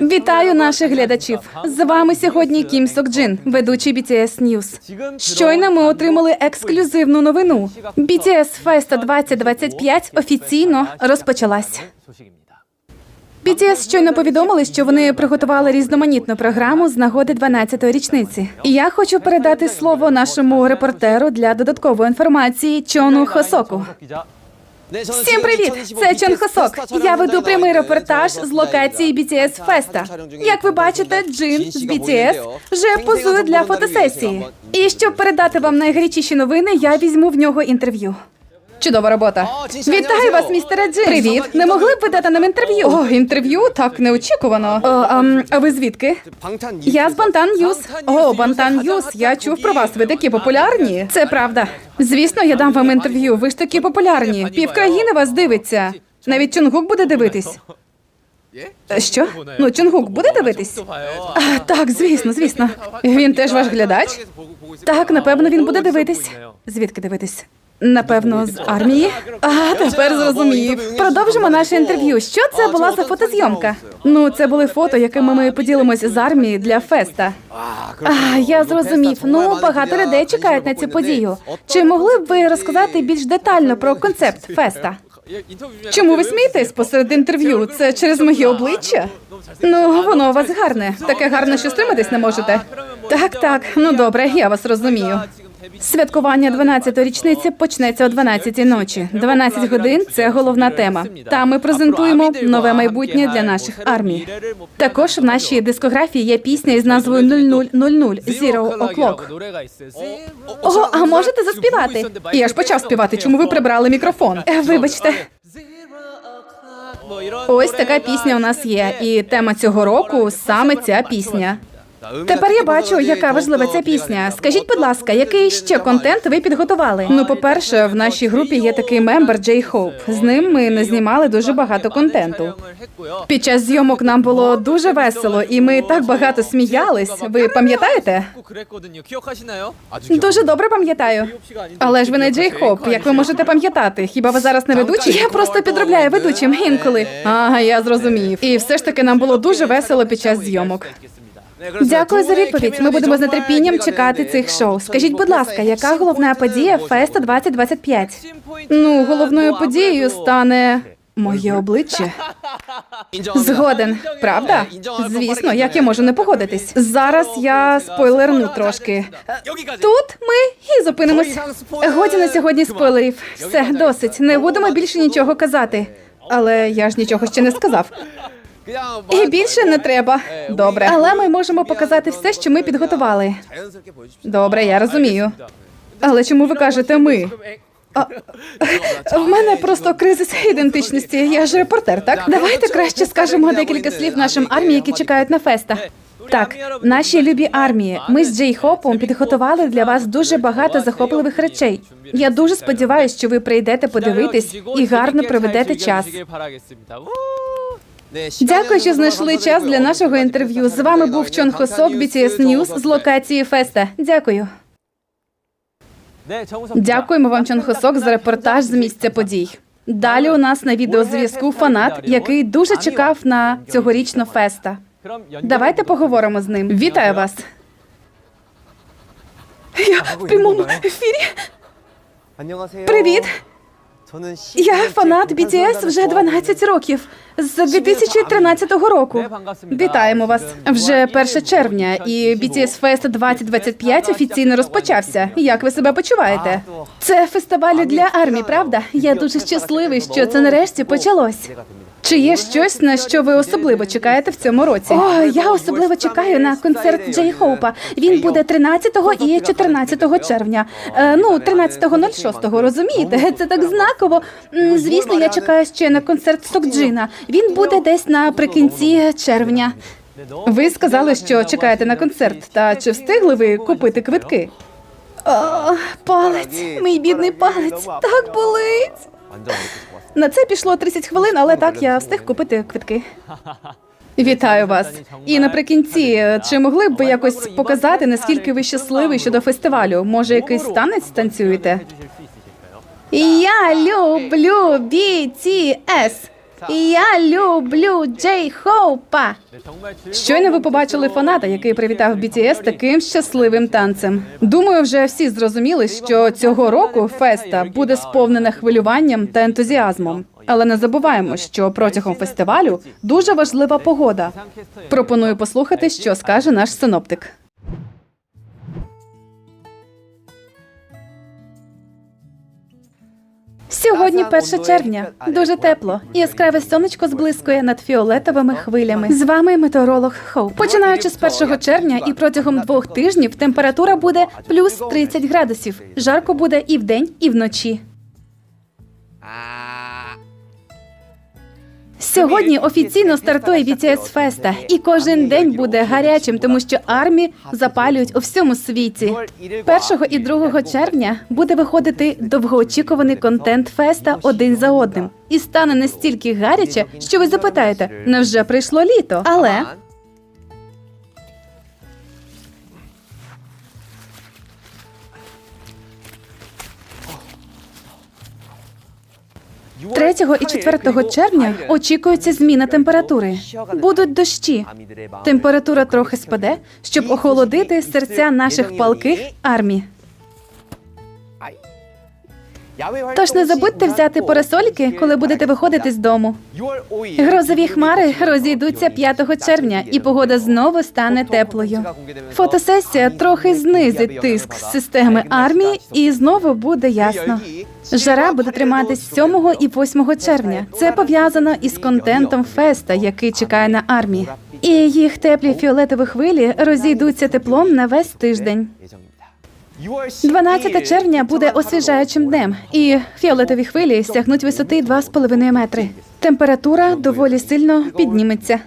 Вітаю наших глядачів. З вами сьогодні Кім Сок Джин, ведучий BTS News. Щойно ми отримали ексклюзивну новину. BTS Festa 2025 офіційно розпочалась. BTS щойно повідомили, що вони приготували різноманітну програму з нагоди 12-ї річниці. І я хочу передати слово нашому репортеру для додаткової інформації Чону Хосоку. Всім привіт! Це Чон Хосок. Я веду прямий репортаж з локації BTS Феста. Як ви бачите, Джин з BTS вже позує для фотосесії. І щоб передати вам найгарячіші новини, я візьму в нього інтерв'ю. Чудова робота. Вітаю вас, містере Джин. Привіт. Не могли б ви дати нам інтерв'ю? О, інтерв'ю? Так неочікувано. О, ам, а ви звідки? Я з Бантан Ньюс. О, Бантан Ньюс. Я чув про вас. Ви такі популярні. Це правда. Звісно, я дам вам інтерв'ю. Ви ж такі популярні. Півкраїни вас дивиться. Навіть Чунгук буде дивитись. Е, Що? Ну, Чунгук буде дивитись? А, так, звісно, звісно. Він теж ваш глядач? Так, напевно, він буде дивитись. Звідки дивитись? Напевно, з армії. А тепер зрозумів. Продовжимо наше інтерв'ю. Що це була за фотозйомка? Ну, це були фото, якими ми поділимося з армії для феста. А, я зрозумів. Ну, багато людей чекають на цю подію. Чи могли б ви розказати більш детально про концепт феста? Чому ви смієтесь посеред інтерв'ю? Це через моє обличчя? Ну, воно у вас гарне. Таке гарне, що стриматись не можете. Так, так. Ну добре, я вас розумію. Святкування 12-ї річниці почнеться о 12-й ночі. 12 годин це головна тема. Там ми презентуємо нове майбутнє для наших армій. Також в нашій дискографії є пісня із назвою 0000 Zero O'Clock. Ого, а можете заспівати? Я ж почав співати. Чому ви прибрали мікрофон? Е, Вибачте. Ось така пісня у нас є, і тема цього року саме ця пісня. Тепер я бачу, яка важлива ця пісня. Скажіть, будь ласка, який ще контент ви підготували? Ну, по-перше, в нашій групі є такий мембер Джей Хоуп. З ним ми не знімали дуже багато контенту. Під час зйомок нам було дуже весело, і ми так багато сміялись. Ви пам'ятаєте? Дуже добре пам'ятаю. Але ж ви не Джей Хоп, як ви можете пам'ятати? Хіба ви зараз не ведучий? Я просто підробляю ведучим інколи. Ага, я зрозумів. І все ж таки нам було дуже весело під час зйомок. Дякую за відповідь. Ми будемо з нетерпінням чекати цих шоу. Скажіть, будь ласка, яка головна подія Феста 2025? Ну, головною подією стане моє обличчя. Згоден, правда? Звісно, як я можу не погодитись. Зараз я спойлерну трошки. Тут ми і зупинимось. Годі на сьогодні спойлерів. Все, досить. Не будемо більше нічого казати. Але я ж нічого ще не сказав. І більше не треба. Добре. Але ми можемо показати все, що ми підготували. Добре, я розумію. Але чому ви кажете ми? А, в мене просто кризис ідентичності. Я ж репортер, так? Давайте краще скажемо декілька слів нашим армії, які чекають на феста. Так, наші любі армії. Ми з Джей Хопом підготували для вас дуже багато захопливих речей. Я дуже сподіваюся, що ви прийдете подивитись і гарно проведете час. Дякую, що знайшли час для нашого інтерв'ю. З вами був Чон Хосок, BTS News з локації Феста. Дякую. Дякуємо вам, Чон Хосок, за репортаж з місця подій. Далі у нас на відеозв'язку фанат, який дуже чекав на цьогорічно феста. Давайте поговоримо з ним. Вітаю вас. Я в прямому ефірі. Привіт. Я фанат BTS вже 12 років з 2013 року. Вітаємо вас вже 1 червня, і BTS Fest 2025 офіційно розпочався. Як ви себе почуваєте? Це фестиваль для армії, правда? Я дуже щасливий, що це нарешті почалось. Чи є щось, на що ви особливо чекаєте в цьому році? О, я особливо чекаю на концерт Джей Хоупа. Він буде 13 і 14 червня. Е, ну, 13.06, розумієте? Це так знаково. Звісно, я чекаю ще на концерт Сокджина. Він буде десь наприкінці червня. Ви сказали, що чекаєте на концерт. Та чи встигли ви купити квитки? О, палець, мій бідний палець, так болить. На це пішло 30 хвилин, але так я встиг купити квитки. Вітаю вас. І наприкінці, чи могли б ви якось показати, наскільки ви щасливий щодо фестивалю? Може, якийсь танець танцюєте? Я люблю BTS. Я люблю Джей Хоупа. Щойно ви побачили фаната, який привітав BTS таким щасливим танцем. Думаю, вже всі зрозуміли, що цього року феста буде сповнена хвилюванням та ентузіазмом. Але не забуваємо, що протягом фестивалю дуже важлива погода. Пропоную послухати, що скаже наш синоптик. Сьогодні 1 червня. Дуже тепло. Яскраве сонечко зблискує над фіолетовими хвилями. З вами метеоролог Хоуп. Починаючи з 1 червня і протягом двох тижнів температура буде плюс 30 градусів. Жарко буде і вдень, і вночі. Сьогодні офіційно стартує BTS Феста, і кожен день буде гарячим, тому що армії запалюють у всьому світі. 1 і 2 червня буде виходити довгоочікуваний контент феста один за одним, і стане настільки гаряче, що ви запитаєте, невже прийшло літо? Але 3 і 4 червня очікується зміна температури. Будуть дощі. Температура трохи спаде, щоб охолодити серця наших палких армій. Тож не забудьте взяти парасольки, коли будете виходити з дому. Грозові хмари розійдуться 5 червня, і погода знову стане теплою. Фотосесія трохи знизить тиск з системи армії, і знову буде ясно. Жара буде триматись 7 і 8 червня. Це пов'язано із контентом феста, який чекає на армії. І їх теплі фіолетові хвилі розійдуться теплом на весь тиждень. 12 червня буде освіжаючим днем, і фіолетові хвилі сягнуть висоти 2,5 метри. Температура доволі сильно підніметься.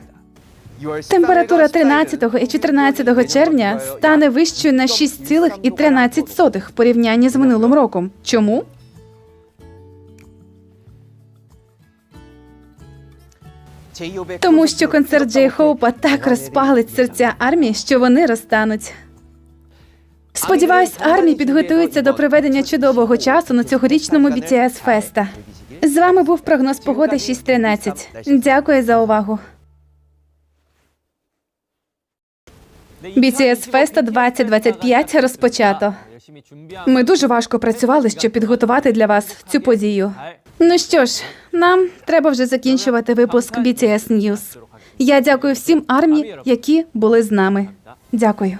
Температура 13 і 14 червня стане вищою на 6,13 в порівнянні з минулим роком. Чому? Тому що концерт Джей Хоупа так розпалить серця армії, що вони розтануть. Сподіваюсь, армії підготуються до проведення чудового часу на цьогорічному BTS Феста. З вами був прогноз погоди 6.13. Дякую за увагу. BTS Феста 2025 розпочато. Ми дуже важко працювали, щоб підготувати для вас цю подію. Ну що ж, нам треба вже закінчувати випуск BTS News. Я дякую всім армії, які були з нами. Дякую.